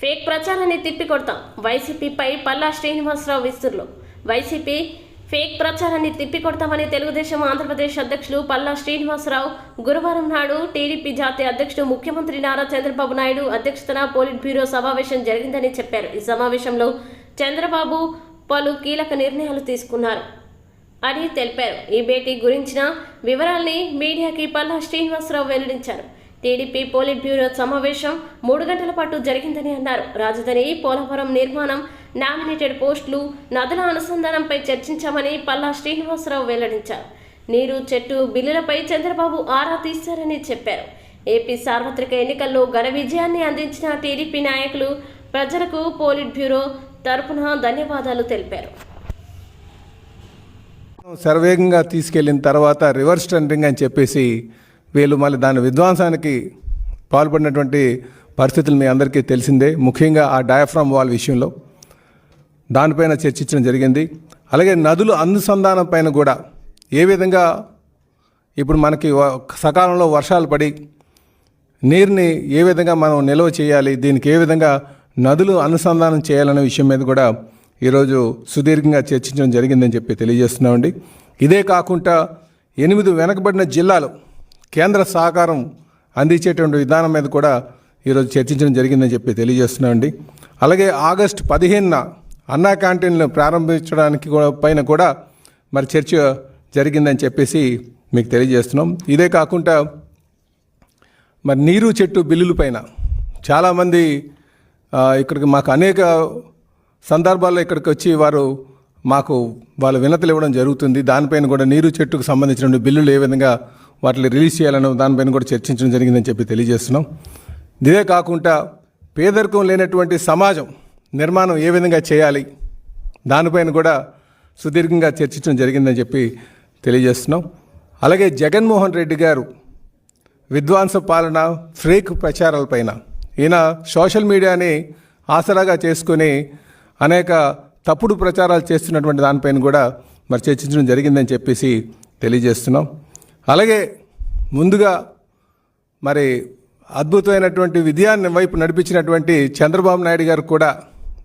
Fake ప్రచారాన్ని తిప్పికొడతాం. వైసీపీపై పల్లా శ్రీనివాసరావు విస్తుర్లు వైసీపీ ఫేక్ ప్రచారాన్ని తిప్పికొడతామని తెలుగుదేశం ఆంధ్రప్రదేశ్ అధ్యక్షులు పల్లా శ్రీనివాసరావు గురువారం నాడు టీడీపీ జాతీయ అధ్యక్షుడు ముఖ్యమంత్రి నారా చంద్రబాబు నాయుడు అధ్యక్షతన పోలిట్ బ్యూరో సమావేశం జరిగిందని చెప్పారు. ఈ సమావేశంలో చంద్రబాబు పలు కీలక నిర్ణయాలు తీసుకున్నారు అని తెలిపారు. ఈ భేటీ గురించిన వివరాల్ని మీడియాకి పల్లా శ్రీనివాసరావు వెల్లడించారు. టీడీపీ పోలిట్ బ్యూరో సమావేశం మూడు గంటల పాటు జరిగిందని అన్నారు. రాజధాని పోలవరం నిర్మాణం నామినేటెడ్ పోస్టులు నదుల అనుసంధానంపై చర్చించామని పల్లా శ్రీనివాసరావు వెల్లడించారు. నీరు చెట్టు బిల్లులపై చంద్రబాబు ఆరా తీశారని చెప్పారు. ఏపీ సార్వత్రిక ఎన్నికల్లో ఘన విజయాన్ని అందించిన టీడీపీ నాయకులు ప్రజలకు పోలిట్ బ్యూరో తరపున ధన్యవాదాలు తెలిపారు. శరవేగంగా తీసుకెళ్ళిన తర్వాత రివర్స్ టెండరింగ్ అని చెప్పేసి వీళ్ళు మళ్ళీ దాని విధ్వంసానికి పాల్పడినటువంటి పరిస్థితులు మీ అందరికీ తెలిసిందే. ముఖ్యంగా ఆ డయాఫ్రామ్ వాల్ విషయంలో దానిపైన చర్చించడం జరిగింది. అలాగే నదులు అనుసంధానం పైన కూడా ఏ విధంగా ఇప్పుడు మనకి సకాలంలో వర్షాలు పడి నీరుని ఏ విధంగా మనం నిల్వ చేయాలి దీనికి ఏ విధంగా నదులు అనుసంధానం చేయాలనే విషయం మీద కూడా ఈరోజు సుదీర్ఘంగా చర్చించడం జరిగిందని చెప్పి తెలియజేస్తున్నామండి. ఇదే కాకుండా ఎనిమిది వెనకబడిన జిల్లాలు కేంద్ర సహకారం అందించేటువంటి విధానం మీద కూడా ఈరోజు చర్చించడం జరిగిందని చెప్పి తెలియజేస్తున్నామండి అలాగే ఆగస్టు పదిహేనున అన్నా క్యాంటీన్లు ప్రారంభించడానికి కూడా పైన కూడా మరి చర్చ జరిగిందని చెప్పేసి మీకు తెలియజేస్తున్నాం. ఇదే కాకుండా మరి నీరు చెట్టు బిల్లుల పైన చాలామంది ఇక్కడికి మాకు అనేక సందర్భాల్లో ఇక్కడికి వచ్చి వారు మాకు వాళ్ళ వినతులు ఇవ్వడం జరుగుతుంది. దానిపైన కూడా నీరు చెట్టుకు సంబంధించిన బిల్లులు ఏ విధంగా వాటిని రిలీజ్ చేయాలని దానిపైన కూడా చర్చించడం జరిగిందని చెప్పి తెలియజేస్తున్నాం. ఇదే కాకుండా పేదరికం లేనటువంటి సమాజం నిర్మాణం ఏ విధంగా చేయాలి దానిపైన కూడా సుదీర్ఘంగా చర్చించడం జరిగిందని చెప్పి తెలియజేస్తున్నాం. అలాగే జగన్మోహన్ రెడ్డి గారు విద్వాంస పాలన ఫేక్ ప్రచారాలపైన ఈయన సోషల్ మీడియాని ఆసరాగా చేసుకుని అనేక తప్పుడు ప్రచారాలు చేస్తున్నటువంటి దానిపైన కూడా మరి చర్చించడం జరిగిందని చెప్పేసి తెలియజేస్తున్నాం. అలాగే ముందుగా మరి అద్భుతమైనటువంటి విజయాన్ని వైపు నడిపించినటువంటి చంద్రబాబు నాయుడు గారు కూడా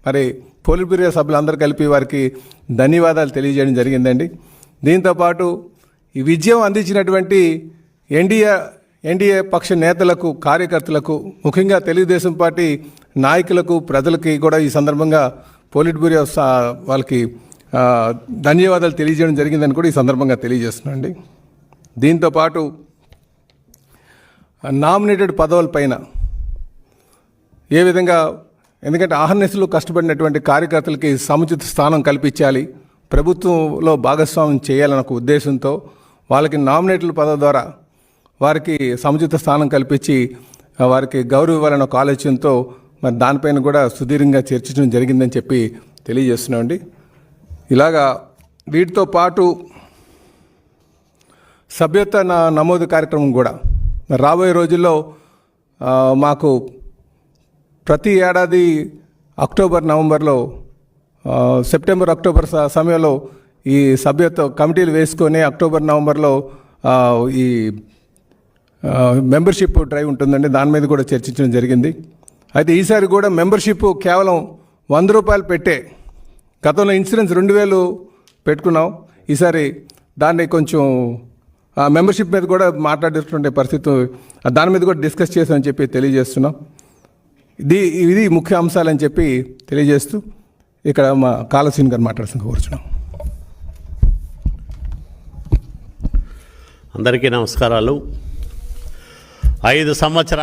మరి పోలిట్ బ్యూరో సభ్యులందరూ కలిపి వారికి ధన్యవాదాలు తెలియజేయడం జరిగిందండి. దీంతోపాటు ఈ విజయం అందించినటువంటి ఎన్డీఏ ఎన్డీఏ పక్ష నేతలకు కార్యకర్తలకు ముఖ్యంగా తెలుగుదేశం పార్టీ నాయకులకు ప్రజలకి కూడా ఈ సందర్భంగా పోలిట్ బ్యూరో స- వాళ్ళకి ధన్యవాదాలు తెలియజేయడం జరిగిందని కూడా ఈ సందర్భంగా తెలియజేస్తున్నానండి. దీంతోపాటు నామినేటెడ్ పదవుల పైన ఏ విధంగా ఎందుకంటే ఆహర్నిశలు కష్టపడినటువంటి కార్యకర్తలకి సముచిత స్థానం కల్పించాలి ప్రభుత్వంలో భాగస్వామ్యం చేయాలన్న ఒక ఉద్దేశంతో వాళ్ళకి నామినేటెడ్ పదవి ద్వారా వారికి సముచిత స్థానం కల్పించి వారికి గౌరవం ఇవ్వాలన్న ఒక ఆలోచనతో మరి దానిపైన కూడా సుదీర్ఘంగా చర్చించడం జరిగిందని చెప్పి తెలియజేస్తున్నామండి. ఇలాగా వీటితో పాటు సభ్యత్వ నా నమోదు కార్యక్రమం కూడా. రాబోయే రోజుల్లో మాకు ప్రతి ఏడాది అక్టోబర్ నవంబర్లో సెప్టెంబర్ అక్టోబర్ స- సమయంలో ఈ సభ్యత్వ కమిటీలు వేసుకొని అక్టోబర్ నవంబర్లో ఈ మెంబర్షిప్ డ్రైవ్ ఉంటుందండి. దాని మీద కూడా చర్చించడం జరిగింది. అయితే ఈసారి కూడా మెంబర్షిప్ కేవలం వంద రూపాయలు పెట్టే గతంలో ఇన్సూరెన్స్ రెండు వేలు పెట్టుకున్నాం. ఈసారి దాన్ని కొంచెం మెంబర్షిప్ మీద కూడా మాట్లాడేటువంటి పరిస్థితి దాని మీద కూడా డిస్కస్ చేసామని చెప్పి తెలియజేస్తున్నాం. ఇది ఇది ముఖ్య అంశాలని చెప్పి తెలియజేస్తూ ఇక్కడ మా కాలసీన్ గారు మాట్లాడుతున్న కోరుచున్నాం. అందరికీ నమస్కారాలు. ఐదు సంవత్సరాలు